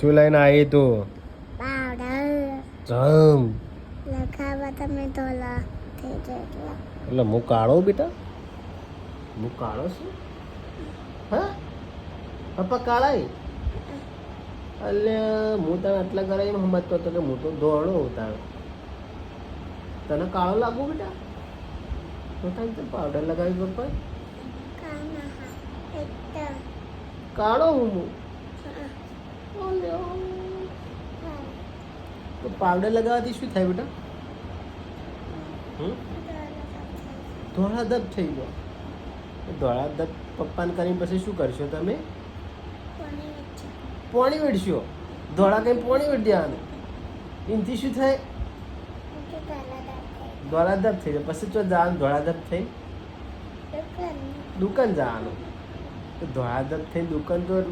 શું લઈને આવી તું? જમ. લખાવા તમે ધોલા થઈ જાય એટલે. હું કાળો બેટા. હું કાળો છું. હા? પપ્પા કાળા એટલે હું તને આટલા ઘરે સમજતો હતો કે હું તો દોડો ઉતારો. તને કાળો લાગુ બેટા? તો તને તો પાવડર લગાવી પપ્પા કાળો હું. તો પાવડર લગાવવાથી શું થાય બેટા? ધોળા ધબ થઈ ગયો. ધોળા ધબ પપ્પાને કરીને પછી શું કરશો તમે? પોણી વેડશો? ધોળા કઈ પોણી વેડ દેવાનું? એનાથી શું થાય? ધોળા ધબ થઈ જાય. પછી તો જવાનું ધોળા ધબ થઈ. દુકાન. જવાનું. ધોળા ધબ થઈ દુકાન તો.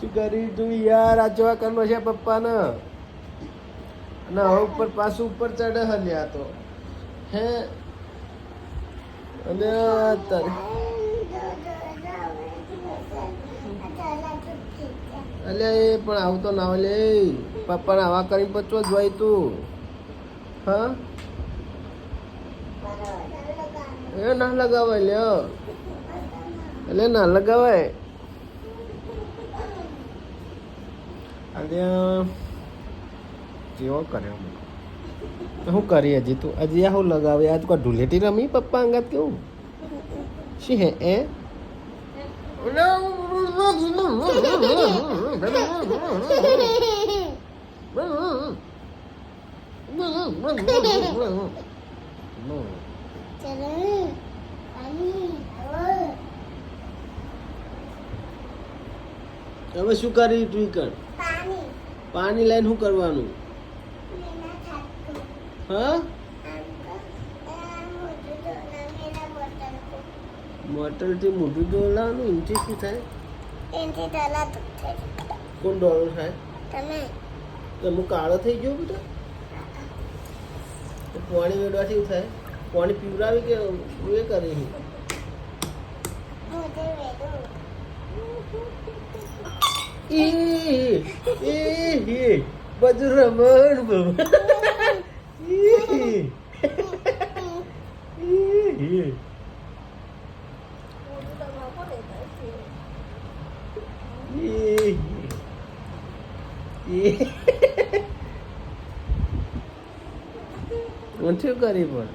શું કરી તું યાર? આ કરનો છે પપ્પાને. અને હવે ઉપર ઉપર ચડે હલ્યા તો. હે? અને અલ્યા એ પણ આવતો ના લે. પપ્પાને આવા કરીને પચવો જ હોય તું? હા? એ ના લગાવાય લ્યો. એટલે ના લગાવાય. અલ્યા કેવો કર્યો શું કરી હજી તું? હજી આ શું લગાવે? આજ કોઈ ઢુલેટી રમી પપ્પા અંગાત કેવું? શી હે એ? હવે શું કરી ટ્વિકર પાણી લઈને શું કરવાનું? હા? મોટરથી મોઢું ડોલાવાનું એનાથી શું થાય? કોણ ડોળો થાય? તમે. હું કાળો થઈ ગયો બેટા પાણી વેડવાથી શું થાય. પાણી પીવડાવી કે એ કરે એ એ બધું રમણ બાબા એ એ એ એ કરી પણ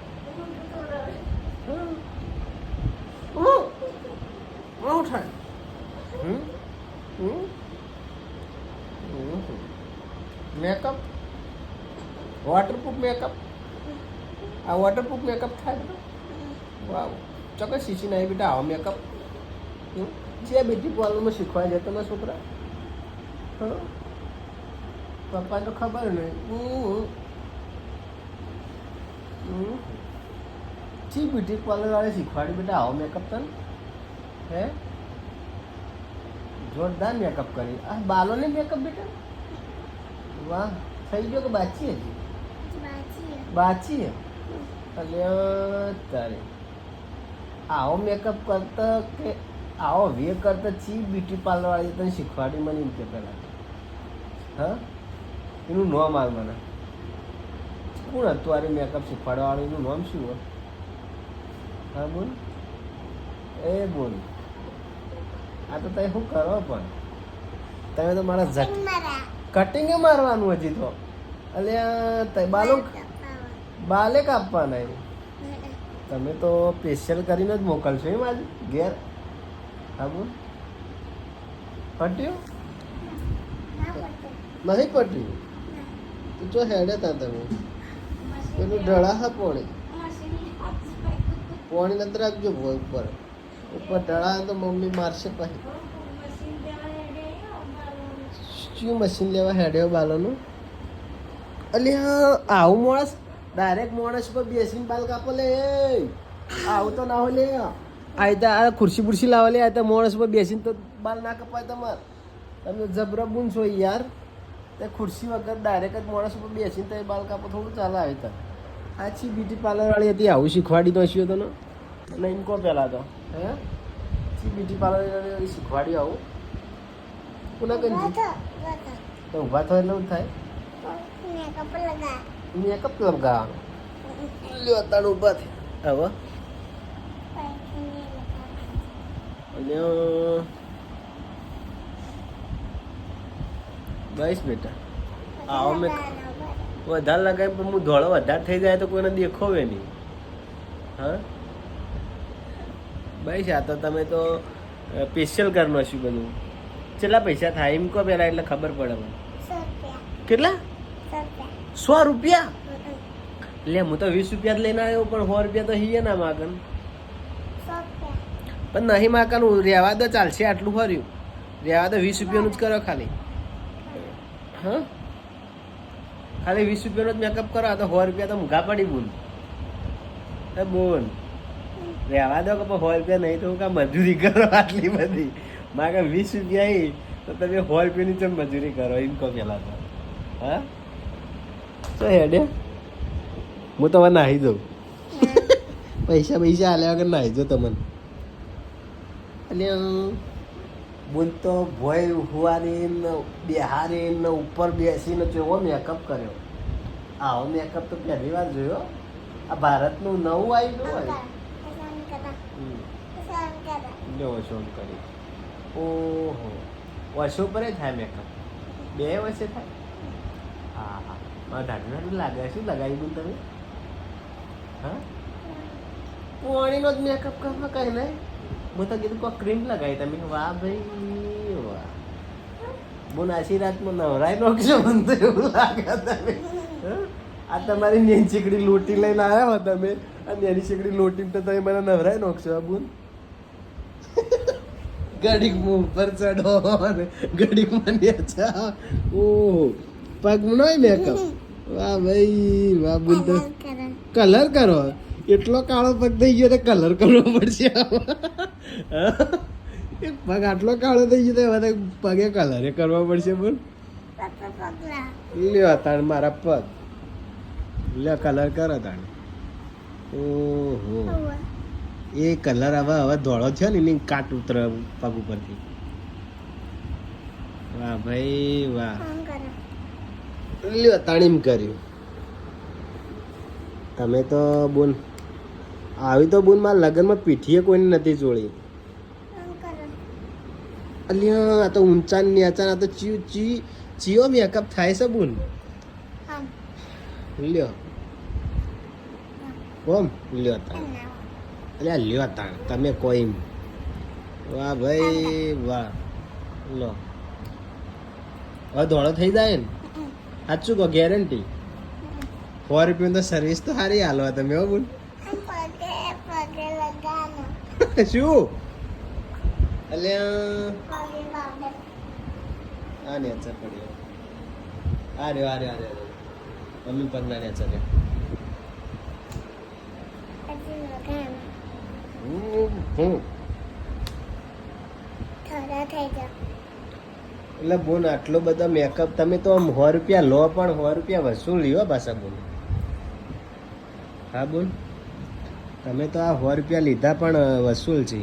હું? થાય? હમ? હમ મેકઅપ વોટરપ્રૂફ મેકઅપ આ વોટરપ્રૂફ મેકઅપ થાય વાવ ચોક્કસ શીશી નાય બેટા આવો મેકઅપ? જે બ્યુટી પાર્લરમાં શીખવા જતો તમારા છોકરા? હા પપ્પા તો ખબર નહીં. હમ. બ્યુટી પાર્લર વાળા શીખવાડી બેટા આવો મેકઅપ તને. હે? જોરદાર મેકઅપ કરી. આ બાલોને મેકઅપ બેટા? વાહ થઈ ગયો કે બાચી હજી? બાચી. એટલે તારે. આવો મેકઅપ કરતા કે આવો વે કરતો ચી બ્યુટી પાર્લર વાળી તને શીખવાડી મને એમ કે પહેલાં. હા? એનું નામ આવ મને. કોણ હતું આરે મેકઅપ શીખવાડવાળાનું નામ શું હોય? હા બોલ. એ બોલ. આ તો તમે શું કરો પણ? તમે તો મારા ઝટ કટિંગ મારવાનું હજી તો. અલ્યા તે બાલો બાલે કાપવાના. એ. તમે તો સ્પેશિયલ કરીને જ મોકલશો એમ આજે ઘેર. હા બોલ. પટ્યું નહીં પટ્યું તું તો હેડે તા તમે. પેલું ઢળા હા પોણી? પોણી નથી રાખજો ઉપર ઉપર ઢળા તો મમ્મી મારશે પછી. શું મશીન લેવા હેડ્યો બાલોનું? અલે આવું માણસ ડાયરેક્ટ માણસ પર બેસીને બાલ કાપો લે. આવું તો ના હોય લે આ આ ખુરશી બુરશી લાવો લે, આ તો માણસ બેસીને તો બાલ ના કપાય તમારે. તમે જબરા બુન છો યાર. તે ખુરશી વગર ડાયરેક્ટ જ માણસ ઉપર બેસીને તો એ બાલ કાપો, થોડું ચાલે આવી તને આ છી બ્યુટી પાર્લર વાળી હતી આવું શીખવાડી તો હશે તો અને એમ કહો પહેલાં તો હે? છી બ્યુટી પાર્લર વાળી શીખવાડી આવું. કોના કઈ તો ઊભા થાય એટલે શું થાય? મેકઅપ લગા મેકઅપ લગાવવાનો લ્યો તાણ ઊભા થાય હવે અને બસ બેટા. આવો મેં વધારે લગાવી પણ હું ધોળો વધારે થઈ જાય તો કોઈને દેખોવે નહીં. હા? ભાઈ આ તો તમે તો સ્પેશિયલ કરનો છું બધું. કેટલા પૈસા થાય એમ કહો પહેલાં એટલે ખબર પડે મને. કેટલા? સો રૂપિયા. સો લે હું તો વીસ રૂપિયા જ લઈને આવ્યો પણ સો રૂપિયા તો હીએ ના માગન. પણ નહીં માગવાનું રહેવા દો ચાલશે આટલું ફર્યું રહેવા દો વીસ રૂપિયાનું જ કરો ખાલી. હા? ખાલી વીસ રૂપિયાનો જ મેકઅપ કરો તો સો રૂપિયા તો મૂઘા પડી બોલ. એ બોલ. રહેવા દો કે સો રૂપિયા નહીં તો હું કાં મજૂરી કરો આટલી બધી. માગે વીસ રૂપિયા એ તો તમે સો રૂપિયાની ચમ મજૂરી કરો એમ કહો પહેલાં તો. હા? તો હેડે? હું તમે નાહી દઉં. પૈસા પૈસા આલ્યા વગર નાહી જો તમને. એટલે બોલ તો ભોય હુવારી ને બિહારી ને ઉપર બેસીને કેવો મેકઅપ કર્યો. આવો મેકઅપ તો પહેલી વાર જોયો. આ ભારતનું નવું આવ્યું હોય. હમ. જો વશો કરી. ઓહો. વર્ષો પર થાય મેકઅપ બે વર્ષે થાય? હા હા. મારે દાદા દાદા લાગે? શું લગાવી દઉં તમે? હા? પાણીનો જ મેકઅપ કરવા કઈ નહીં હું તો કીધું કોઈ ક્રીમ લગાવી તમે વાહ ભાઈ વાહ બોન આશી રાતમાં નવરાઈ નાખશો મને તો એવું લાગે તમે હા? આ તમારી નેન ચીકડી લોટી લઈને આવ્યા હો તમે આ નેની ચીકડી લોટી તો તમે મને નવરાઈ નાખશો આ બોન ઘડીક મું ઉપર ચડો અને ઘડીક મને ચા ઓહો પગનો મેકઅપ વાહ ભાઈ વાહ બોન તો કલર કરો એટલો કાળો પગ થઈ ગયો તો કલર કરવો પડશે એ પગ આટલો કાળો થઈ ગયો તો હવે પગે કલરે કરવો પડશે બોલ. લ્યો તાણ મારા પગ. લ્યો કલર કરો તાણ. ઓહો. એ કલર હવે હવે ધોળો છે ને એની કાટ ઉતર પગ ઉપરથી. વાહ ભાઈ વાહ. લ્યો તાણીમ કર્યું. તમે તો બોન આવી તો બોન મારા લગ્નમાં પીઠીએ કોઈને નથી જોડી. અલ્યા આ તો ઊંચા ને નીચા આ તો ચી ચી ચીયો મેકઅપ થાય છે બોન. લ્યો. કોમ? લ્યો તાણ. અલ્યા લ્યો તાણ. તમે કોઈ. વાહ ભાઈ વાહ. લો. હવે ધોળો થઈ જાય ને? સાચું કહો ગેરંટી સો રૂપિયાની તો સર્વિસ તો સારી હાલવા તમે હો બોલ શું અલ્યા આ નેચર પડ્યો આ રહ્યો આ રે આ રહ્યો મમ્મી એટલે બોન આટલો બધો મેકઅપ તમે તો આમ સો રૂપિયા લો પણ સો રૂપિયા વસૂલ લ્યો પાછા બોન. હા બોન? તમે તો આ સો રૂપિયા લીધા પણ વસૂલ છે.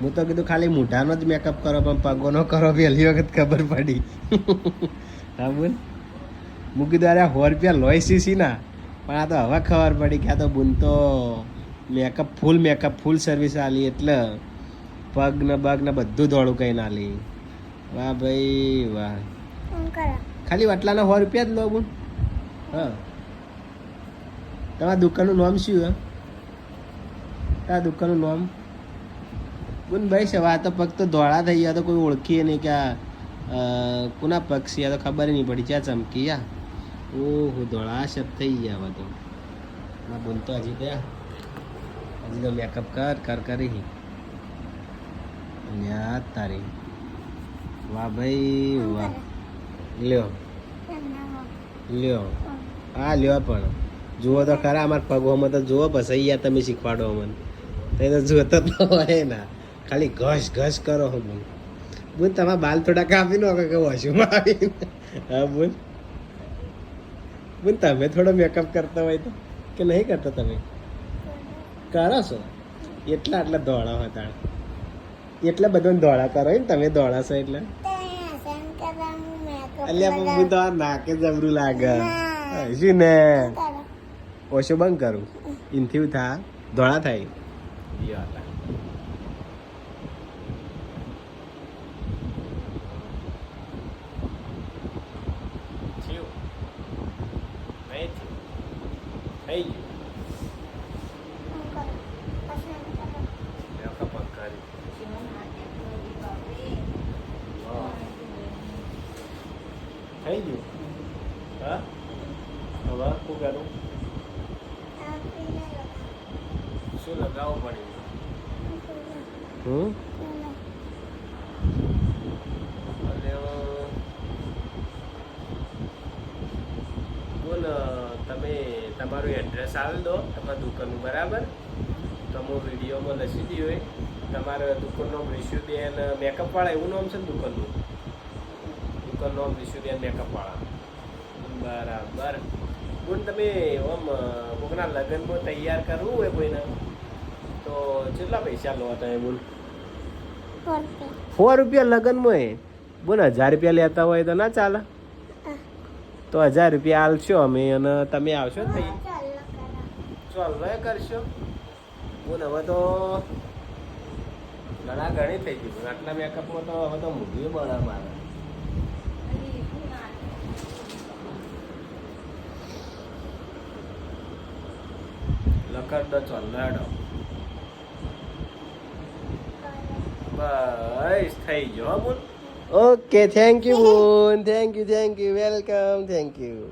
હું તો કીધું ખાલી મૂઢાનો જ મેકઅપ કરો પણ પગોનો કરો પહેલી વખત ખબર પડી. હા બોન હું કીધું અરે સો રૂપિયા લોય છે ના. પણ આ તો હવે ખબર પડી કે આ તો બુન તો makeup full makeup full service આલી એટલે પગ ને બગ ને બધું ધોળું કઈ ના લી વાહ ભાઈ વાહ. ખાલી વટલાના સો રૂપિયા જ લો બુન. હા. તમારા દુકાનનું નામ શું હે તારા દુકાનનું નામ? બુન ભાઈ છે આ તો પગ તો ધોળા થઈ ગયા તો કોઈ ઓળખીએ નહીં કે આ કોના પગ છે આ તો ખબર નહીં પડી ક્યાં ચમકી યા ઓહો ધોળા શબ થઈ ગયા હવે તો. ના બોલતો હજી ગયા. હજી તો મેકઅપ કર કર કરી યાદ તારી. વાહ ભાઈ વાહ. લ્યો. લ્યો. હા લ્યો પણ. જુઓ તો ખરા અમારા પગોમાં તો જુઓ પછી અહીંયા તમે શીખવાડો અમને. તે તો જોતો તો હોય ના. ખાલી ઘસ ઘસ કરો હો બોલ. બોલ તમારા બાલ થોડા કાપી નો કે વોશરૂમમાં આવીને. હા બોલ. બોલ તમે થોડો મેકઅપ કરતા હોય તો. કે નહીં કરતા તમે? કરો છો? એટલા આટલા દોડા હતા એટલા બધા દોડાતા કરો ને તમે દોડાશો છો એટલે? અલ્યા મમ્મી તો નાકે જબરું લાગે. શું ને. ઓછો બંધ કરું. ઇનથી થા ધોળા થાય. થઈ હું કરો હસન કરો ગયું થઈ ગયું હા હવે શું કરું આ પીને લગાવો શું લગાવવું પડ્યું હમ? બોલ તમે, તમારું એડ્રેસ આપી દો, તમારા દુકાનનું, બરાબર? તો હું વિડીયોમાં લખી દઉં હોય તમારા દુકાનનું રિશુબેન મેકઅપ વાળા, એવું નામ છે ને દુકાનનું? દુકાનનું નામ રિશુબેન મેકઅપ બરાબર. બોલ, તમે આમ કોકના લગ્નમાં તૈયાર કરવું હોય કોઈને? તો કેટલા પૈસા લો એ બોલ? ફોર સો રૂપિયા લગ્નમાં એ. બોલ હજાર રૂપિયા લેતા હોય તો ના ચાલે? તો હજાર રૂપિયા આલશો અમે અને તમે આવશો ને ચાલ એ કરશો. બોલ હવે તો ઘણા ઘણી થઈ ગયું આટલા મેકઅપમાં તો હવે તો મૂવી બળા મારે લકડ દો ચોલ્લાડો બસ થઈ ગયો હો બોલ okay thank you bone thank you thank you welcome thank you